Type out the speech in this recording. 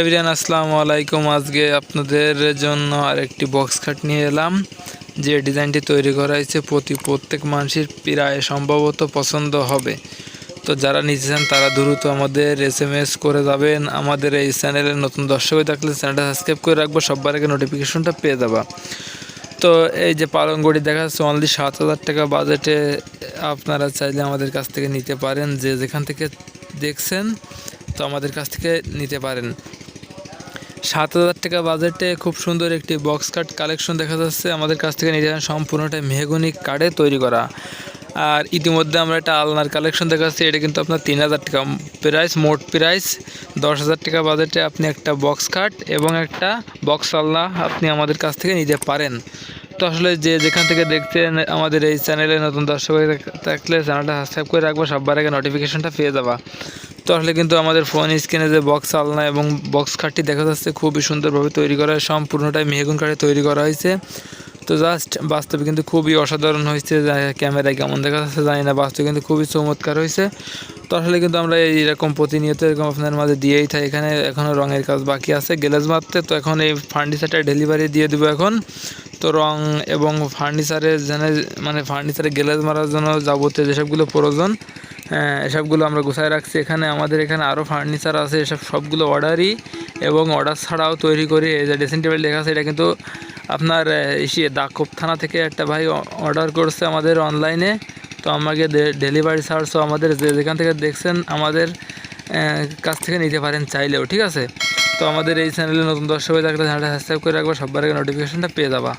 Everyone আসসালামু আলাইকুম আজকে আপনাদের জন্য আরেকটি বক্স খাট নিয়ে এলাম। যে ডিজাইনটি তৈরি করা হয়েছে, প্রতি প্রত্যেক মানুষের প্রায় সম্ভবত পছন্দ হবে। তো যারা নিচ্ছেন তারা দ্রুত আমাদের এস এম এস করে যাবেন। আমাদের এই চ্যানেলের নতুন দর্শক থাকলে চ্যানেলটা সাবস্ক্রাইব করে রাখব। সবার আগে নোটিফিকেশনটা পেয়ে যাবা। তো এই যে পালংগড়ি দেখা যাচ্ছে অনলি সাত হাজার টাকা বাজেটে আপনারা চাইলে আমাদের কাছ থেকে নিতে পারেন। যে যেখান থেকে দেখছেন, তো আমাদের কাছ থেকে নিতে পারেন। সাত হাজার টাকা বাজেটে খুব সুন্দর একটি বক্স কাট কালেকশন দেখা যাচ্ছে। আমাদের কাছ থেকে নিতে পারেন সম্পূর্ণটা মেহগনি কার্ডে তৈরি করা। আর ইতিমধ্যে আমরা একটা আলনার কালেকশন দেখাচ্ছি, এটা কিন্তু আপনার তিন হাজার টাকা। প্রাইস মোট প্রাইস দশ হাজার টাকা বাজেটে আপনি একটা বক্স কাট এবং একটা বক্স আলনা আপনি আমাদের কাছ থেকে নিতে পারেন। তো আসলে যে যেখান থেকে দেখতেন আমাদের এই চ্যানেলে নতুন দর্শক থাকলে চ্যানেলটা সাবস্ক্রাইব করে রাখব সবার আগে নোটিফিকেশনটা পেয়ে যাবা। তো আসলে কিন্তু আমাদের ফোন স্ক্রিনে যে বক্স আলনা এবং বক্স কাঠটি দেখা যাচ্ছে, খুবই সুন্দরভাবে তৈরি করা সম্পূর্ণটাই মেহগুন কাঠে তৈরি করা হয়েছে। তো জাস্ট বাস্তবে কিন্তু খুবই অসাধারণ হয়েছে ক্যামেরায় কেমন দেখা যাচ্ছে জানি না, বাস্তবে কিন্তু খুবই চমৎকার হয়েছে। তো আসলে কিন্তু আমরা এইরকম প্রতিনিয়ত এরকম আপনার মাঝে দিয়েই থাকি, এখানে এখনও রঙের কাজ বাকি আছে। গ্যালেজ মারতে তো এখন এই ফার্নিচারটা ডেলিভারি দিয়ে দেবো এখন। তো রং এবং ফার্নিচারের যেন মানে ফার্নিচারে গ্যালেজ মারার জন্য যাবতীয় যেসবগুলো প্রয়োজন এসবগুলো আমরা গুছায় রাখছি। এখানে আমাদের এখানে আরও ফার্নিচার আছে, এসব সবগুলো অর্ডারই এবং অর্ডার ছাড়াও তৈরি করি। এই যে ড্রেসিং টেবিল লেখা আছে, এটা কিন্তু আপনার ইসে দাকব থানা থেকে একটা ভাই অর্ডার করছে আমাদের অনলাইনে তো আমাকে ডেলিভারি চার্জও আমাদের যে, যেখান থেকে দেখছেন, আমাদের কাছ থেকে নিতে পারেন চাইলেও, ঠিক আছে? তো আমাদের এই চ্যানেলে নতুন দর্শক হয়ে থাকলে চ্যানেলটা সাবস্ক্রাইব করে রাখব, সবার আগে নোটিফিকেশনটা পেয়ে যাবা।